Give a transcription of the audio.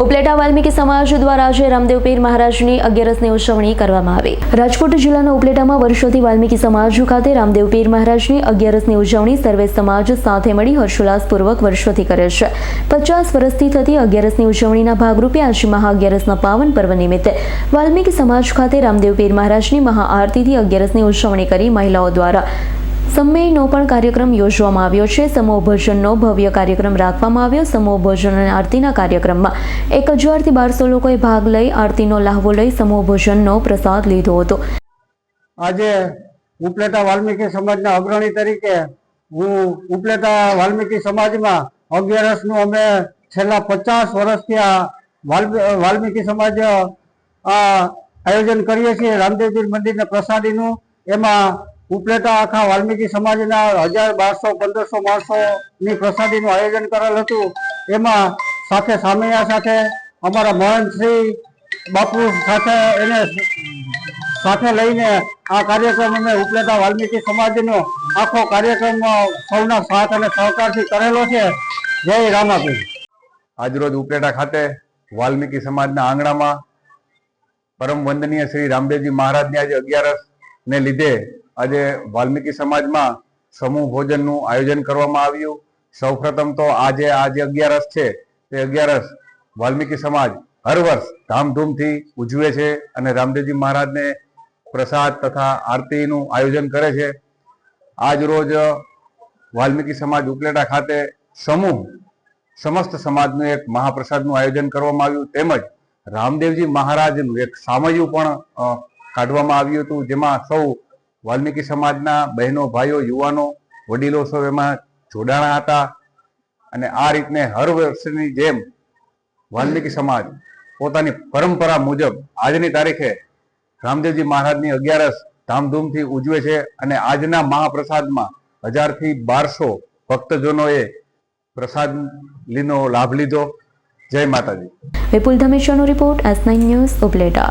ઉપલેટા વાલ્મીકી સમાજ દ્વારા આજે રામદેવ પીર મહારાજની અગિયારસની ઉજવણી કરવામાં આવી. રાજકોટ જિલ્લાના ઉપલેટામાં વર્ષોથી વાલ્મીકી સમાજ ખાતે રામદેવ પીર મહારાજની અગિયારસની ઉજવણી સર્વે સમાજ સાથે મળી હર્ષોલ્લાસપૂર્વક વર્ષોથી કરે છે. પચાસ વર્ષથી થતી અગિયારસની ઉજવણીના ભાગરૂપે આજે મહા અગિયારસના પાવન પર્વ નિમિત્તે વાલ્મીકી સમાજ ખાતે રામદેવ પીર મહારાજની મહાઆરતીથી અગિયારસની ઉજવણી કરી મહિલાઓ દ્વારા સમયનો પણ કાર્યક્રમ યોજવામાં આવ્યો છે. સમૂહ ભજનનો ભવ્ય કાર્યક્રમ રાખવામાં આવ્યો. સમૂહ ભજન અને આરતીના કાર્યક્રમમાં એક હજારથી બારસો લોકોએ ભાગ લઈ આરતીનો લાહવો લઈ સમૂહ ભજનનો પ્રસાદ લીધો હતો. આજે ઉપલેટા વાલ્મીકી સમાજના અગ્રણી તરીકે હું ઉપલેટા વાલ્મીકી સમાજમાં અગિયારસનું અમે છેલ્લા પચાસ વર્ષથી આ વાલ્મી- વાલ્મીકી સમાજ, આ આયોજન કરીએ છીએ. રામદેવજી મંદિરના પ્રસાદીનું. એમાં ઉપલેટા આખા વાલ્મીકી સમાજના હજાર બારસો, પંદરસો માણસોની પ્રસાદીનું આયોજન કરેલ હતું. એમાં સાથે સામૈયા સાથે, અમારા મહંતશ્રી બાપુ સાથે એને સાથે લઈને આ કાર્યક્રમ અમે ઉપલેટા વાલ્મીકી સમાજનો આખો કાર્યક્રમ સૌના સાથ અને સહકારથી કરેલો છે. જય રામાપીર. આજરોજ ઉપલેટા ખાતે વાલ્મીકી સમાજના આંગણામાં પરમ વંદનીય શ્રી રામદેવજી મહારાજની આજે અગિયારસ ને લીધે આજે વાલ્મીકી સમાજમાં સમૂહ ભોજનનું આયોજન કરવામાં આવ્યું. સૌપ્રથમ તો આજે આજે અગિયારસ છે, તે અગિયારસ વાલ્મીકી સમાજ હર વર્ષ ધામધૂમથી ઉજવે છે અને રામદેવજી મહારાજને પ્રસાદ તથા આરતીનું આયોજન કરે છે. આજ રોજ વાલ્મીકી સમાજ ઉપલેટા ખાતે સમૂહ, સમસ્ત સમાજનું એક મહાપ્રસાદનું આયોજન કરવામાં આવ્યું. તેમજ રામદેવજી મહારાજનું એક સામયું પણ કાઢવામાં આવ્યું હતું, જેમાં સૌ વાલ્મીકી સમાજના બહેનો, ભાઈઓ, યુવાનો, વડીલો સૌ એમાં જોડાણા હતા. અને આ રીતને હર વર્ષની જેમ વાલ્મીકી સમાજ પોતાની પરંપરા મુજબ આજની તારીખે રામદેવજી મહારાજની અગિયારસ ધામધૂમથી ઉજવે છે અને આજના મહાપ્રસાદમાં હજારથી બારસો ભક્તજનોએ પ્રસાદ લીનો લાભ લીધો. જય માતાજી. Vipul ધમેશાનો report S nine news Upleta.